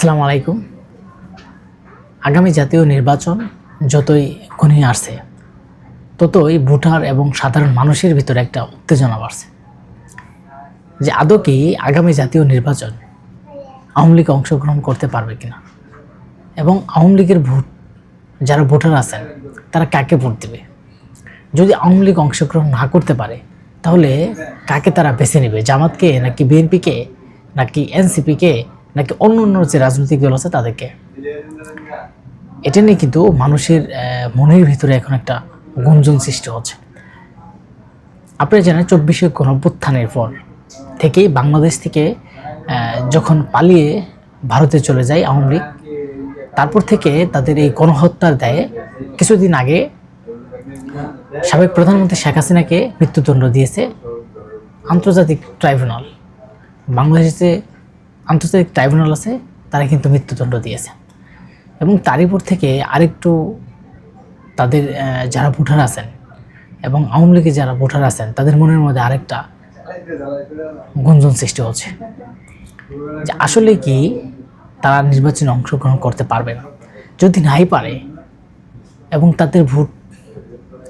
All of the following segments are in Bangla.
আসসালামু আলাইকুম। আগামী জাতীয় নির্বাচন যতই ঘনিয়ে আসছে, ততই ভোটার এবং সাধারণ মানুষের ভিতরে একটা উত্তেজনা বাড়ছে। যে আদৌ কি আগামী জাতীয় নির্বাচন আওয়ামী লীগ অংশগ্রহণ করতে পারবে কিনা? এবং আওয়ামী লীগের ভোট, যারা ভোটার আছেন, তারা কাকে ভোট দেবে? যদি আওয়ামী লীগ অংশগ্রহণ না করতে পারে, তাহলে কাকে তারা বেছে নেবে? জামাতকে নাকি বিএনপিকে, নাকি এনসিপিকে? নাকি অন্য অন্য যে রাজনৈতিক দল আছে তাদেরকে? এটা নিয়ে কিন্তু মানুষের মনের ভিতরে এখন একটা গুঞ্জন সৃষ্টি হচ্ছে। আপনারা জানেন চব্বিশে গণঅভ্যুত্থানের পর থেকেই বাংলাদেশ থেকে যখন পালিয়ে ভারতে চলে যায় আওয়ামী লীগ, তারপর থেকে তাদের এই গণহত্যার দায়ে কিছুদিন আগে সাবেক প্রধানমন্ত্রী শেখ হাসিনাকে মৃত্যুদণ্ড দিয়েছে আন্তর্জাতিক ট্রাইব্যুনাল। বাংলাদেশে আন্তর্জাতিক ট্রাইব্যুনাল আছে, তারা কিন্তু মৃত্যুদণ্ড দিয়েছে। এবং তারই উপর থেকে আরেকটু তাদের যারা ভোটার আছেন এবং আওয়ামী লীগের যারা ভোটার আছেন, তাদের মনের মধ্যে আরেকটা গুঞ্জন সৃষ্টি হচ্ছে। যে আসলে কি তারা নির্বাচনে অংশগ্রহণ করতে পারবে না? যদি নাই পারে এবং তাদের ভোট,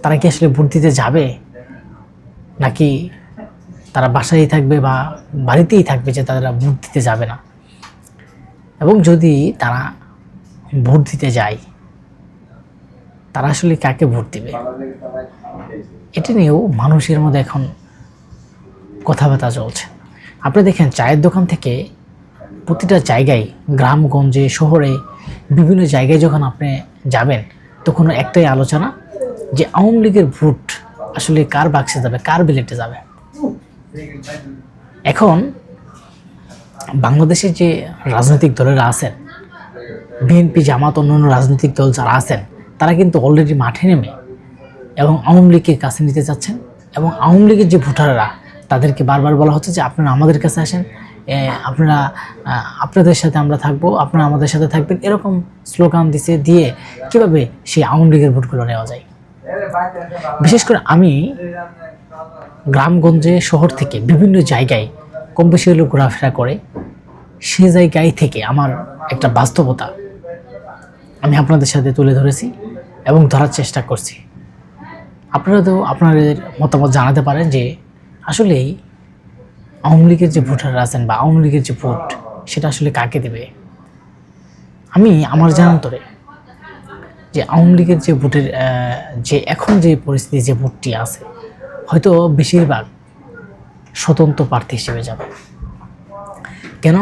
তারা কি আসলে ভোট দিতে যাবে? নাকি তারা বাসায় থাকবে বা বাড়িতেই থাকবে যে তারা ভোট দিতে যাবে না। এবং যদি তারা ভোট দিতে যায়, তারা আসলে কাকে ভোট দিবে? এটা নিয়েও মানুষের মধ্যে এখন কথাবার্তা চলছে। আপনি দেখেন, চায়ের দোকান থেকে প্রতিটা জায়গায়, গ্রামগঞ্জে, শহরে, বিভিন্ন জায়গায় যখন আপনি যাবেন, তখন একটাই আলোচনা যে আওয়ামী লীগের ভোট আসলে কার বাক্সে যাবে, কার বিলেটে যাবে? এখন বাংলাদেশের যে রাজনৈতিক দলেরা আছেন, বিএনপি, জামাত, অন্যান্য রাজনৈতিক দল যারা আছেন, তারা কিন্তু অলরেডি মাঠে নেমে এবং আওয়ামী লীগের কাছে নিতে চাচ্ছেন এবং আওয়ামী লীগের যে ভোটাররা, তাদেরকে বারবার বলা হচ্ছে যে আপনারা আমাদের কাছে আসেন আপনারা আপনাদের সাথে আমরা থাকব, আপনারা আমাদের সাথে থাকবেন, এরকম স্লোগান দিছে দিয়ে কীভাবে সেই আওয়ামী লীগের ভোটগুলো নেওয়া যায়। বিশেষ করে আমি গ্রামগঞ্জে শহর থেকে বিভিন্ন জায়গায় কম বেশি হলেও ঘোরাফেরা করে, সে জায়গায় থেকে আমার একটা বাস্তবতা আমি আপনাদের সাথে তুলে ধরেছি এবং ধরার চেষ্টা করছি। আপনারা তো আপনাদের মতামত জানাতে পারেন যে আসলেই আওয়ামী লীগের যে ভোটাররা আছেন বা আওয়ামী লীগের যে ভোট, সেটা আসলে কাকে দেবে? আমি আমার জানান্তরে যে আওয়ামী লীগের যে ভোটের যে এখন যে পরিস্থিতি, যে ভোটটি আছে, হয়তো বেশিরভাগ স্বতন্ত্র প্রার্থী হিসেবে যাবে। কেন?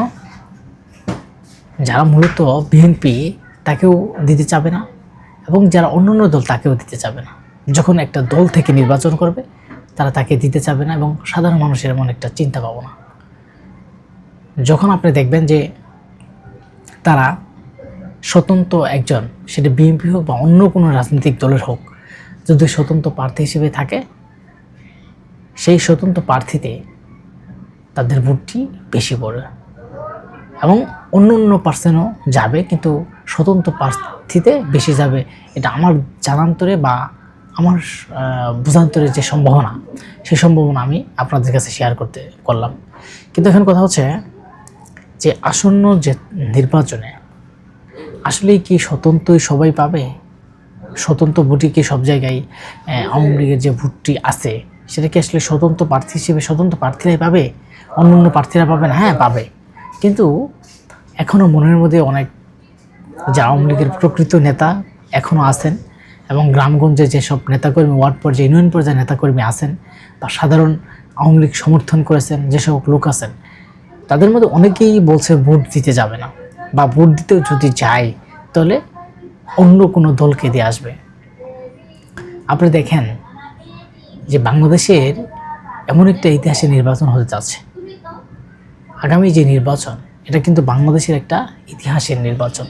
যারা মূলত বিএনপি তাকেও দিতে চাবে না এবং যারা অন্য অন্য দল তাকেও দিতে চাবে না। যখন একটা দল থেকে নির্বাচন করবে, তারা তাকে দিতে চাবে না এবং সাধারণ মানুষের এমন একটা চিন্তা ভাবনা। যখন আপনি দেখবেন যে তারা স্বতন্ত্র একজন, সেটা বিএনপি হোক বা অন্য কোনো রাজনৈতিক দলের হোক, যদি স্বতন্ত্র প্রার্থী হিসেবে থাকে, সেই স্বতন্ত্র প্রার্থীতে তাদের ভোটটি বেশি পড়ে এবং অন্য অন্য পার্সেনও যাবে, কিন্তু স্বতন্ত্র প্রার্থীতে বেশি যাবে, এটা আমার জানান্তরে বা আমার বোঝান্তরে যে সম্ভাবনা সেই সম্ভাবনা আমি আপনাদের কাছে শেয়ার করতে করলাম। কিন্তু এখন কথা হচ্ছে যে আসন্ন যে নির্বাচনে আসলে কি স্বতন্ত্রই সবাই পাবে? স্বতন্ত্র ভোটই কি সব জায়গায় আওয়ামী লীগের যে ভোটটি আছে, সেটা কি আসলে স্বতন্ত্র প্রার্থী হিসেবে স্বতন্ত্র প্রার্থীরাই পাবে? অন্য অন্য প্রার্থীরা পাবে না? হ্যাঁ পাবে। কিন্তু এখনও মনের মধ্যে অনেক যে আওয়ামী লীগের প্রকৃত নেতা এখনও আছেন এবং গ্রামগঞ্জে যেসব নেতাকর্মী, ওয়ার্ড পর্যায়ে, ইউনিয়ন পর্যায়ে নেতাকর্মী আছেন বা সাধারণ আওয়ামী লীগ সমর্থন করেছেন, যেসব লোক আছেন, তাদের মধ্যে অনেকেই বলছে ভোট দিতে যাবে না। বা ভোট দিতেও যদি যায়, তাহলে অন্য কোনো দলকে দিয়ে আসবে। আপনি দেখেন যে বাংলাদেশের এমন একটা ইতিহাসে নির্বাচন হতে যাচ্ছে। আগামী যে নির্বাচন, এটা কিন্তু বাংলাদেশের একটা ইতিহাসের নির্বাচন।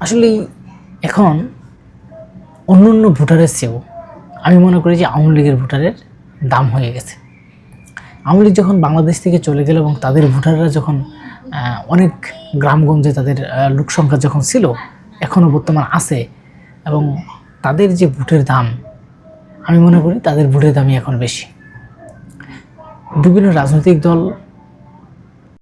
আসলে এখন অন্য অন্য ভোটারের চেয়েও আমি মনে করি যে আওয়ামী লীগের ভোটারের দাম হয়ে গেছে। আওয়ামী লীগ যখন বাংলাদেশ থেকে চলে গেল এবং তাদের ভোটাররা যখন অনেক গ্রামগঞ্জে তাদের লোক সংখ্যা যখন ছিল এখনও বর্তমান আছে। এবং তাদের যে ভোটের দাম, আমি মনে করি তাদের ভোটের দামই এখন বেশি। বিভিন্ন রাজনৈতিক দল